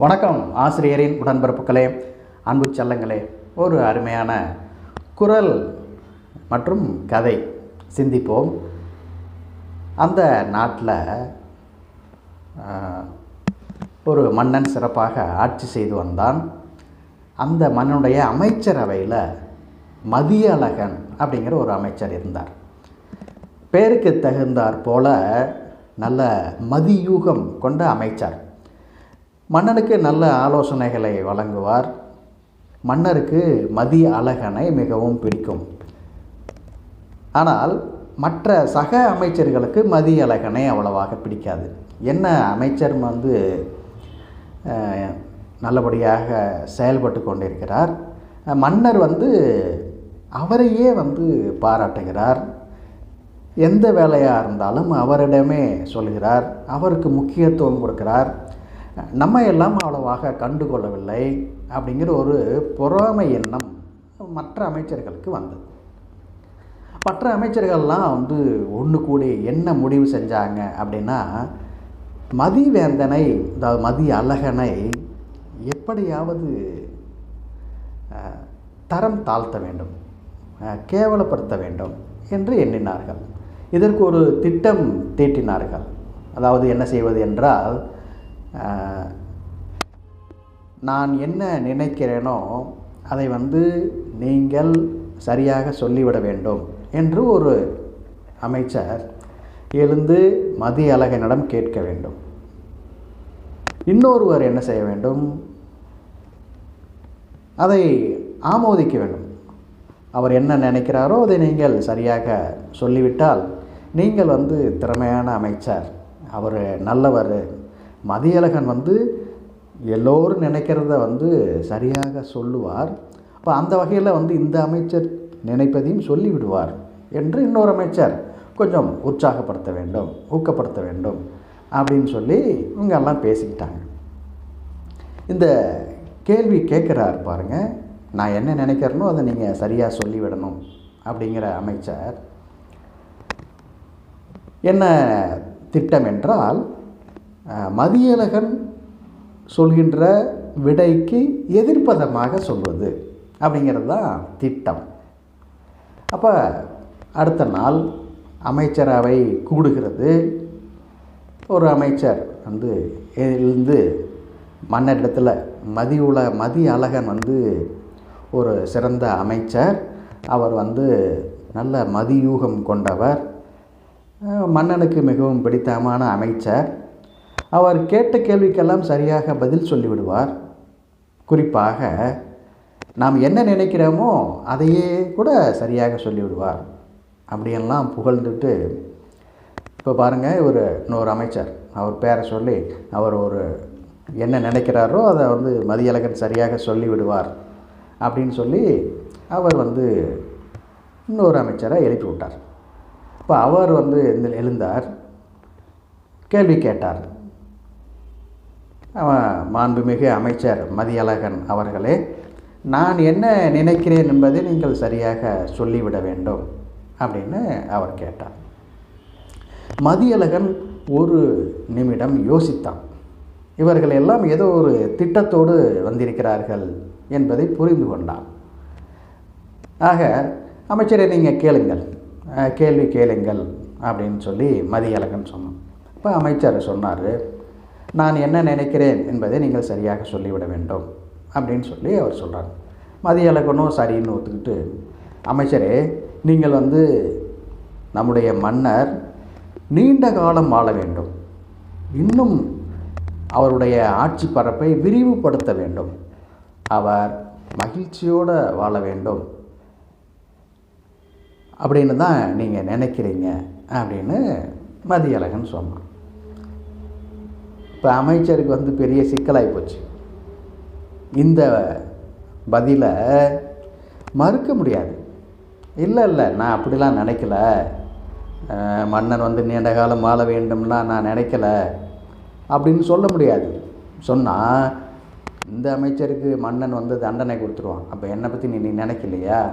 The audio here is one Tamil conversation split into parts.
வணக்கம் ஆசிரியரின் உடன்பிறப்புகளே அன்பு செல்லங்களே. ஒரு அருமையான குரல் மற்றும் கதை சிந்திப்போம். அந்த நாட்டில் ஒரு மன்னன் சிறப்பாக ஆட்சி செய்து வந்தான். அந்த மன்னனுடைய அமைச்சரவையில் மதியழகன் அப்படிங்கிற ஒரு அமைச்சர் இருந்தார். பேருக்கு தகுந்தாற் போல நல்ல மதியூகம் கொண்ட அமைச்சர். மன்னனுக்கு நல்ல ஆலோசனைகளை வழங்குவார். மன்னருக்கு மதி அழகனை மிகவும் பிடிக்கும். ஆனால் மற்ற சக அமைச்சர்களுக்கு மதி அழகனை அவ்வளவாக பிடிக்காது. என்ன அமைச்சர் வந்து நல்லபடியாக செயல்பட்டு கொண்டிருக்கிறார்? மன்னர் வந்து அவரையே வந்து பாராட்டுகிறார். எந்த வேலையாக இருந்தாலும் அவரிடமே சொல்கிறார். அவருக்கு முக்கியத்துவம் கொடுக்கிறார். நம்ம எல்லாம் அவ்வளவாக கண்டுகொள்ளவில்லை அப்படிங்கிற ஒரு பொறாமை எண்ணம் மற்ற அமைச்சர்களுக்கு வந்தது. மற்ற அமைச்சர்கள்லாம் வந்து ஒன்று கூடி என்ன முடிவு செஞ்சாங்க அப்படின்னா மதிவேந்தனை அதாவது மதி அழகனை எப்படியாவது தரம் தாழ்த்த வேண்டும் கேவலப்படுத்த வேண்டும் என்று எண்ணினார்கள். இதற்கு ஒரு திட்டம் தீட்டினார்கள். அதாவது என்ன செய்வது என்றால் நான் என்ன நினைக்கிறேனோ அதை வந்து நீங்கள் சரியாக சொல்லிவிட வேண்டும் என்று ஒரு அமைச்சர் எழுந்து மதி அழகனிடம் கேட்க வேண்டும். இன்னொருவர் என்ன செய்ய வேண்டும்? அதை ஆமோதிக்க வேண்டும். அவர் என்ன நினைக்கிறாரோ அதை நீங்கள் சரியாக சொல்லிவிட்டால் நீங்கள் வந்து திறமையான அமைச்சர். அவர் நல்லவர். மதியழகன் வந்து எல்லோரும் நினைக்கிறத வந்து சரியாக சொல்லுவார். அப்போ அந்த வகையில் வந்து இந்த அமைச்சர் நினைப்பதையும் சொல்லிவிடுவார் என்று இன்னொரு அமைச்சர் கொஞ்சம் உற்சாகப்படுத்த வேண்டும் ஊக்கப்படுத்த வேண்டும் அப்படின்னு சொல்லி இவங்க எல்லாம் பேசிக்கிட்டாங்க. இந்த கேள்வி கேட்குறார் பாருங்க நான் என்ன நினைக்கிறேனோ அதை நீங்கள் சரியாக சொல்லிவிடணும் அப்படிங்கிற அமைச்சர். என்ன திட்டம் என்றால் மதியழகன் சொல்கின்ற விடைக்கு எதிர்ப்பதமாக சொல்வது அப்படிங்கிறது தான் திட்டம். அப்போ அடுத்த நாள் அமைச்சரவை கூடுகிறது. ஒரு அமைச்சர் வந்து எழுந்து மன்னரிடத்தில் மதி உல மதி அழகன் வந்து ஒரு சிறந்த அமைச்சர். அவர் வந்து நல்ல மதியூகம் கொண்டவர். மன்னனுக்கு மிகவும் பிடித்தமான அமைச்சர். அவர் கேட்ட கேள்விக்கெல்லாம் சரியாக பதில் சொல்லிவிடுவார். குறிப்பாக நாம் என்ன நினைக்கிறோமோ அதையே கூட சரியாக சொல்லிவிடுவார். அப்படியெல்லாம் புகழ்ந்துட்டு இப்போ பாருங்கள் ஒரு இன்னொரு அமைச்சர். அவர் பேரை சொல்லி அவர் ஒரு என்ன நினைக்கிறாரோ அதை வந்து மதியழகன் சரியாக சொல்லிவிடுவார் அப்படின்னு சொல்லி அவர் வந்து இன்னொரு அமைச்சரை எழுப்பி விட்டார் இப்போ அவர் வந்து எழுந்தார் கேள்வி கேட்டார். மாண்புமிகு அமைச்சர் மதியழகன் அவர்களே நான் என்ன நினைக்கிறேன் என்பதை நீங்கள் சரியாக சொல்லிவிட வேண்டும் அப்படின்னு அவர் கேட்டார். மதியழகன் ஒரு நிமிடம் யோசித்தான். இவர்கள் எல்லாம் ஏதோ ஒரு திட்டத்தோடு வந்திருக்கிறார்கள் என்பதை புரிந்து கொண்டான். ஆக அமைச்சரை நீங்கள் கேளுங்கள். கேள்வி கேளுங்கள் அப்படின்னு சொல்லி மதியழகன் சொன்னான். இப்போ அமைச்சர் சொன்னார் நான் என்ன நினைக்கிறேன் என்பதை நீங்கள் சரியாக சொல்லிவிட வேண்டும் அப்படின்னு சொல்லி அவர் சொல்கிறார் மதியழகனும் சரின்னு ஒத்துக்கிட்டு அமைச்சரே நீங்கள் வந்து நம்முடைய மன்னர் நீண்ட காலம் வாழ வேண்டும். இன்னும் அவருடைய ஆட்சி பரப்பை விரிவுபடுத்த வேண்டும். அவர் மகிழ்ச்சியோடு வாழ வேண்டும். அப்படின்னு தான் நீங்கள் நினைக்கிறீங்க அப்படின்னு மதியழகன் சொன்னான் இப்போ அமைச்சருக்கு வந்து பெரிய சிக்கலாகி போச்சு. இந்த பதிலை மறுக்க முடியாது. இல்லை இல்லை நான் அப்படிலாம் நினைக்கல. மன்னன் வந்து நீண்ட காலம் வாழ வேண்டும்லாம் நான் நினைக்கல. அப்படின்னு சொல்ல முடியாது. சொன்னால் இந்த அமைச்சருக்கு மன்னன் வந்து தண்டனை கொடுத்துருவான். அப்போ என்னை பற்றி நீ நீ நினைக்கலையா?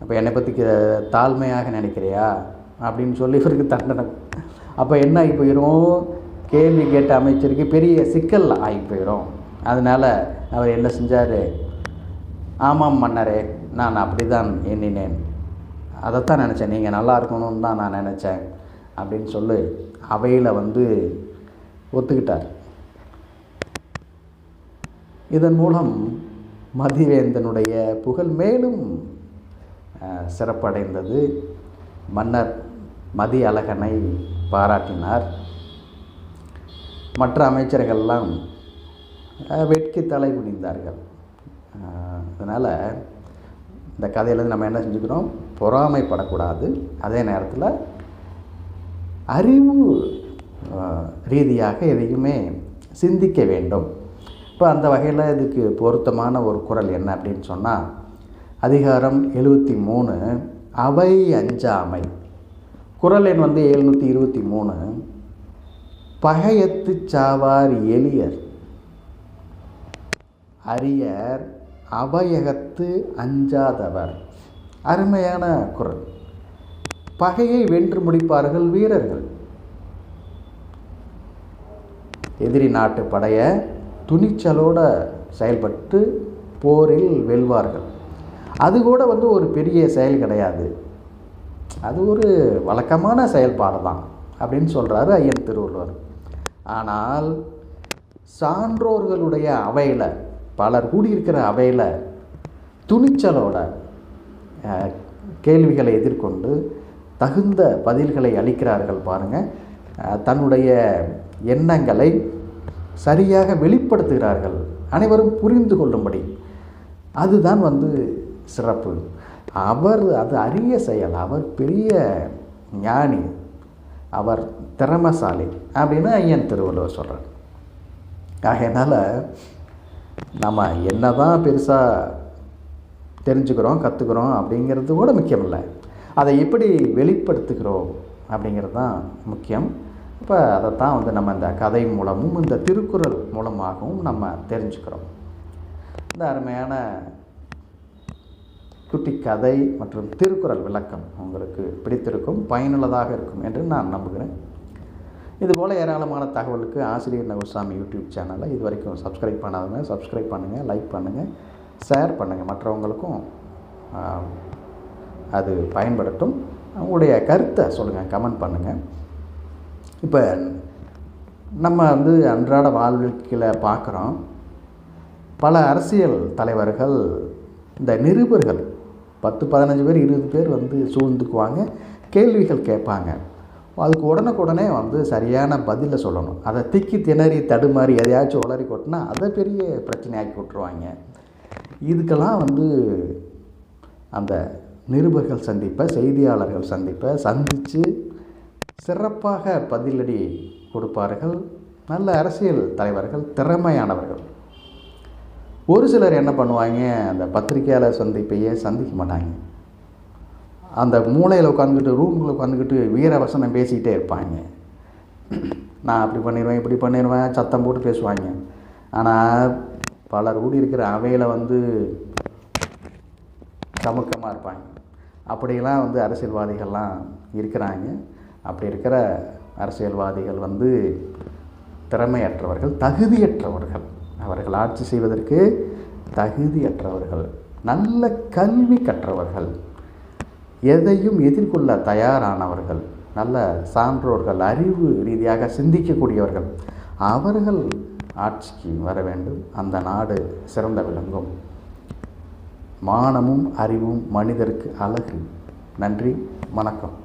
அப்போ என்னை பற்றி க- தாழ்மையாக நினைக்கிறியா அப்படின்னு சொல்லி இவருக்கு தண்டனை. அப்போ என்ன ஆகி போயிடும் கேள்வி கேட்ட அமைச்சருக்கு பெரிய சிக்கல் ஆகி போயிடும் அதனால் அவர் என்ன செஞ்சார்? ஆமாம் மன்னரே நான் அப்படி தான் எண்ணினேன். அதைத்தான் நினச்சேன். நீங்கள் நல்லா இருக்கணும்னு தான் நான் நினச்சேன் அப்படின்னு சொல்லி அவையில் வந்து ஒத்துக்கிட்டார். இதன் மூலம் மதிவேந்தனுடைய புகழ் மேலும் சிறப்படைந்தது. மன்னர் மதி அழகனை பாராட்டினார். மற்ற அமைச்சர்கள்லாம் வெட்கி தலை குனிந்தார்கள். அதனால் இந்த கதையிலேருந்து நம்ம என்ன செஞ்சுக்கிறோம்? பொறாமைப்படக்கூடாது. அதே நேரத்தில் அறிவு ரீதியாக எதையுமே சிந்திக்க வேண்டும். இப்போ அந்த வகையில் இதுக்கு பொருத்தமான ஒரு குறள் என்ன அப்படின்னு சொன்னால் அதிகாரம் எழுபத்தி மூணு அவை அஞ்சாமை குறள் எண் வந்து எழுநூற்றி இருபத்தி மூணு. பகையத்து சாவார் எளியர். அரியர் அபயகத்து அஞ்சாதவர். அருமையான குரல். பகையை வென்று முடிப்பார்கள் வீரர்கள். எதிரி நாட்டு படைய துணிச்சலோட செயல்பட்டு போரில் வெல்வார்கள். அது கூட வந்து ஒரு பெரிய செயல் கிடையாது. அது ஒரு வழக்கமான செயல்பாடு தான் அப்படின்னு சொல்கிறாரு ஐயன் திருவள்ளுவர். ஆனால் சான்றோர்களுடைய அவையில் பலர் கூடியிருக்கிற அவையில் துணிச்சலோட கேள்விகளை எதிர்கொண்டு தகுந்த பதில்களை அளிக்கிறார்கள் பாருங்கள் தன்னுடைய எண்ணங்களை சரியாக வெளிப்படுத்துகிறார்கள். அனைவரும் புரிந்து கொள்ளும்படி. அதுதான் வந்து சிறப்பு. அவர் அது அரிய செயல். அவர் பெரிய ஞானி. அவர் திறமசாலி அப்படின்னு ஐயன் திருவள்ளுவர் சொல்கிறார் ஆகையினால் நம்ம என்ன தான் பெருசாக தெரிஞ்சுக்கிறோம் கற்றுக்குறோம் அப்படிங்கிறது கூட முக்கியம் இல்லை அதை எப்படி வெளிப்படுத்துகிறோம் அப்படிங்கிறது தான் முக்கியம். இப்போ அதைத்தான் வந்து நம்ம இந்த கதை மூலமும் இந்த திருக்குறள் மூலமாகவும் நம்ம தெரிஞ்சுக்கிறோம். இந்த அருமையான குட்டி கதை மற்றும் திருக்குறள் விளக்கம் உங்களுக்கு பிடித்திருக்கும் பயனுள்ளதாக இருக்கும் என்று நான் நம்புகிறேன். இதுபோல் ஏராளமான தகவலுக்கு ஆசிரியர் நகுசாமி யூடியூப் சேனலை இது வரைக்கும் சப்ஸ்கிரைப் பண்ணாதவங்க சப்ஸ்கிரைப் பண்ணுங்கள் லைக் பண்ணுங்கள் ஷேர் பண்ணுங்கள் மற்றவங்களுக்கும் அது பயன்படுத்தும். உங்களுடைய கருத்தை சொல்லுங்கள் கமெண்ட் பண்ணுங்கள் இப்போ நம்ம வந்து அன்றாட வாழ்க்கையில் பார்க்குறோம். பல அரசியல் தலைவர்கள் இந்த நிருபர்கள் பத்து பதினஞ்சு பேர் இருபது பேர் வந்து சூழ்ந்துக்குவாங்க. கேள்விகள் கேட்பாங்க. அதுக்கு உடனுக்குடனே வந்து சரியான பதிலை சொல்லணும். அதை திக்கி திணறி தடுமாறி எதையாச்சும் உளறி கொட்டினா அதை பெரிய பிரச்சனையாக்கி விட்ருவாங்க இதுக்கெல்லாம் வந்து அந்த நிருபர்கள் சந்திப்பை செய்தியாளர்கள் சந்திப்பை சந்தித்து சிறப்பாக பதிலடி கொடுப்பார்கள். நல்ல அரசியல் தலைவர்கள் திறமையானவர்கள். ஒரு சிலர் என்ன பண்ணுவாங்க அந்த பத்திரிக்கையாளர் சந்திப்பையே சந்திக்க மாட்டாங்க. அந்த மூலையில் உட்காந்துக்கிட்டு ரூமுக்குள்ள உட்காந்துக்கிட்டு வீரவசனம் பேசிக்கிட்டே இருப்பாங்க. நான் அப்படி பண்ணிடுவேன் இப்படி பண்ணிடுவேன் சத்தம் போட்டு பேசுவாங்க. ஆனால் பலர் கூடி இருக்கிற அவையில் வந்து சமுக்கமாக இருப்பாங்க. அப்படிலாம் வந்து அரசியல்வாதிகள்லாம் இருக்கிறாங்க. அப்படி இருக்கிற அரசியல்வாதிகள் வந்து திறமையற்றவர்கள் தகுதியற்றவர்கள். அவர்கள் ஆட்சி செய்வதற்கு தகுதியற்றவர்கள் நல்ல கல்வி கற்றவர்கள் எதையும் எதிர்கொள்ள தயாரானவர்கள் நல்ல சான்றோர்கள் அறிவு ரீதியாக சிந்திக்கக்கூடியவர்கள் அவர்கள் ஆட்சிக்கு வர வேண்டும். அந்த நாடு சிறந்த விளங்கும். மானமும் அறிவும் மனிதருக்கு அழகு. நன்றி வணக்கம்.